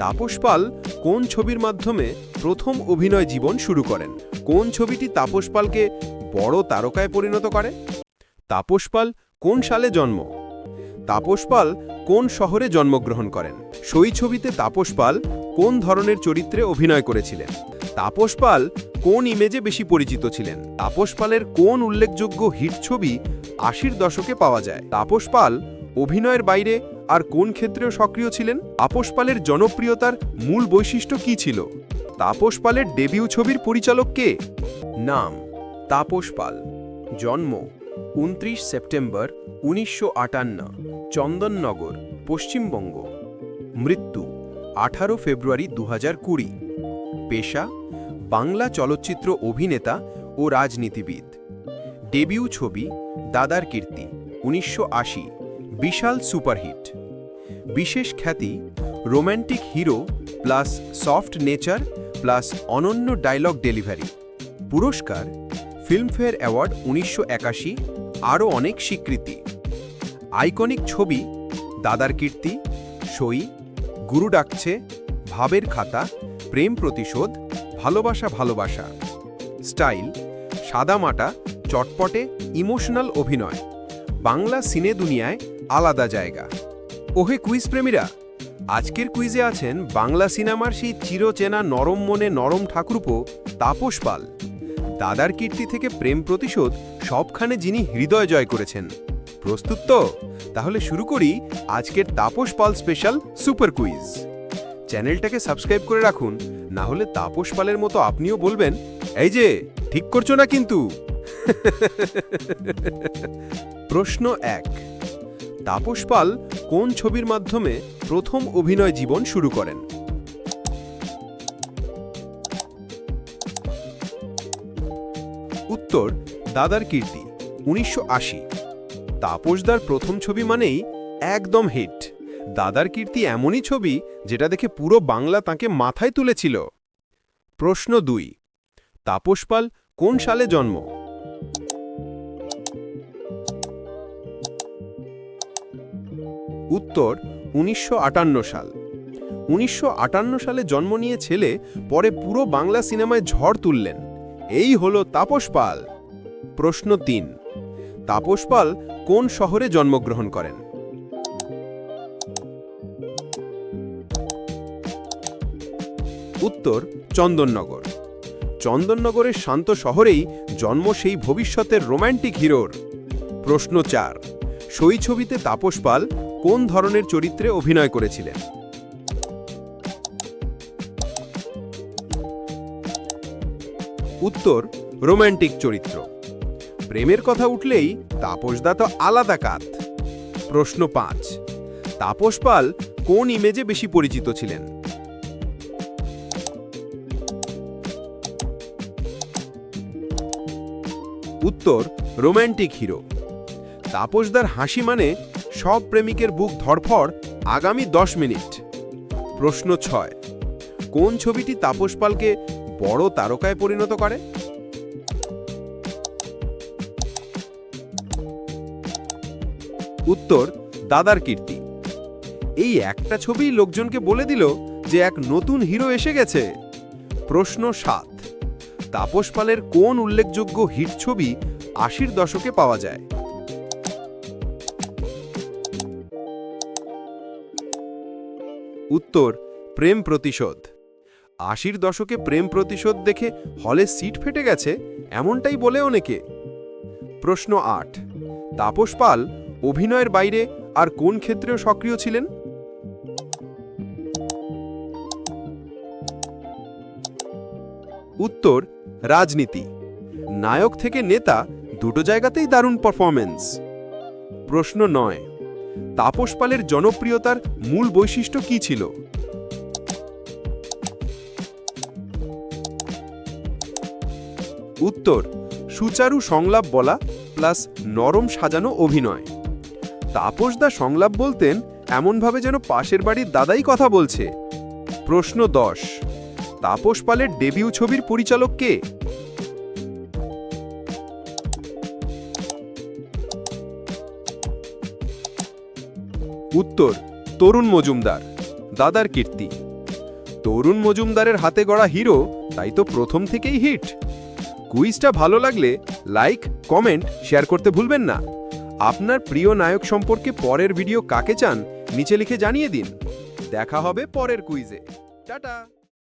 তাপস পাল কোন ছবির মাধ্যমে প্রথম অভিনয় জীবন শুরু করেন? কোন ছবিটি তাপস পালকে বড় তারকায় পরিণত করে? তাপস পাল কোন সালে জন্ম? তাপস পাল কোন শহরে জন্মগ্রহণ করেন? সই ছবিতে তাপস পাল কোন ধরনের চরিত্রে অভিনয় করেছিলেন? তাপস পাল কোন ইমেজে বেশি পরিচিত ছিলেন? তাপস পালের কোন উল্লেখযোগ্য হিট ছবি আশির দশকে পাওয়া যায়? তাপস পাল অভিনয়ের বাইরে আর কোন ক্ষেত্রেও সক্রিয় ছিলেন? তাপস পালের জনপ্রিয়তার মূল বৈশিষ্ট্য কি ছিল? তাপস পালের ডেবিউ ছবির পরিচালক কে? নাম, তাপস পাল। জন্ম, উনত্রিশ সেপ্টেম্বর, উনিশশো আটান্ন, চন্দননগর, পশ্চিমবঙ্গ। মৃত্যু, আঠারো ফেব্রুয়ারি দু পেশা, বাংলা চলচ্চিত্র অভিনেতা ও রাজনীতিবিদ। ডেবিউ ছবি, দাদার কীর্তি, উনিশশো বিশাল সুপারহিট। বিশেষ খ্যাতি romantic hero plus soft nature plus অনন্য ডায়লগ ডেলিভারি। পুরস্কার, ফিল্মফেয়ার অ্যাওয়ার্ড উনিশশো একাশি, আরও অনেক স্বীকৃতি। আইকনিক ছবি, দাদার কীর্তি, সই, গুরু ডাকছে, ভাবের খাতা, প্রেম প্রতিশোধ, ভালোবাসা ভালোবাসা। স্টাইল সাদামাটা চটপটে, ইমোশনাল অভিনয়। বাংলা সিনে দুনিয়ায় আলাদা জায়গা। ওহে কুইজ প্রেমীরা, আজকের কুইজে আছেন বাংলা সিনেমার সেই চিরচেনা নরম মনে নরম ঠাকুরপো তাপস পাল। দাদার কীর্তি থেকে প্রেম প্রতিশোধ সবখানে যিনি হৃদয় জয় করেছেন। প্রস্তুত তো? তাহলে শুরু করি আজকের Tapas Pal special super quiz. চ্যানেলটাকে সাবস্ক্রাইব করে রাখুন, না হলে তাপস পালের মতো আপনিও বলবেন, এই যে, ঠিক করছ না কিন্তু? প্রশ্ন এক, তাপস পাল কোন ছবির মাধ্যমে প্রথম অভিনয় জীবন শুরু করেন? উত্তর, দাদার কীর্তি, উনিশশো আশি। তাপসদার প্রথম ছবি মানেই একদম হিট। দাদার কীর্তি এমনই ছবি যেটা দেখে পুরো বাংলা তাকে মাথায় তুলেছিল। প্রশ্ন দুই, তাপস পাল কোন সালে জন্ম? উত্তর, উনিশশো আটান্ন সাল। উনিশশো আটান্ন সালে জন্ম নিয়ে ছেলে পরে পুরো বাংলা সিনেমায় ঝড় তুললেন। এই হলো তাপস পাল। প্রশ্ন তিন, তাপস পাল কোন শহরে জন্মগ্রহণ করেন? উত্তর, চন্দননগর। চন্দননগরের শান্ত শহরেই জন্ম সেই ভবিষ্যতের রোম্যান্টিক হিরোর। প্রশ্ন চার সই ছবিতে তাপস পাল কোন ধরনের চরিত্রে অভিনয় করেছিলেন? উত্তর, রোম্যান্টিক চরিত্র। প্রেমের কথা উঠলেই তাপসদা তো আলাদা কাত। প্রশ্ন পাঁচ, তাপস পাল কোন ইমেজে বেশি পরিচিত ছিলেন? উত্তর, রোম্যান্টিক হিরো। তাপসদার হাসি মানে সব প্রেমিকের বুক ধরফড় আগামী দশ মিনিট। প্রশ্ন ছয়, কোন ছবিটি তাপস পালকে বড় তারকায় পরিণত করে? উত্তর, দাদার কীর্তি। এই একটা ছবি লোকজনকে বলে দিল যে এক নতুন হিরো এসে গেছে। প্রশ্ন সাত, তাপস পালের কোন উল্লেখযোগ্য হিট ছবি আশির দশকে পাওয়া যায়? উত্তর, প্রেম প্রতিশোধ। আশির দশকে প্রেম প্রতিশোধ দেখে হলে সিট ফেটে গেছে, এমনটাই বলে অনেকে। প্রশ্ন আট, তাপস পাল অভিনয়ের বাইরে আর কোন ক্ষেত্রেও সক্রিয় ছিলেন? উত্তর, রাজনীতি। নায়ক থেকে নেতা দুটো জায়গাতেই দারুণ পারফরমেন্স প্রশ্ন নয় তাপস পালের জনপ্রিয়তার মূল বৈশিষ্ট্য কি ছিল? উত্তর, সুচারু সংলাপ বলা প্লাস নরম সাজানো অভিনয়। তাপসদা সংলাপ বলতেন, এমনভাবে যেন পাশের বাড়ির দাদাই কথা বলছে। প্রশ্ন দশ, তাপস পালের ডেবিউ ছবির পরিচালক কে? উত্তর, তরুণ মজুমদার, দাদার কীর্তি। তরুণ মজুমদারের হাতে গড়া হিরো, তাই তো প্রথম থেকেই হিট। কুইজটা ভালো লাগলে লাইক, কমেন্ট, শেয়ার করতে ভুলবেন না। আপনার প্রিয় নায়ক সম্পর্কে পরের ভিডিও কাকে চান, নিচে লিখে জানিয়ে দিন। দেখা হবে পরের কুইজে। টাটা!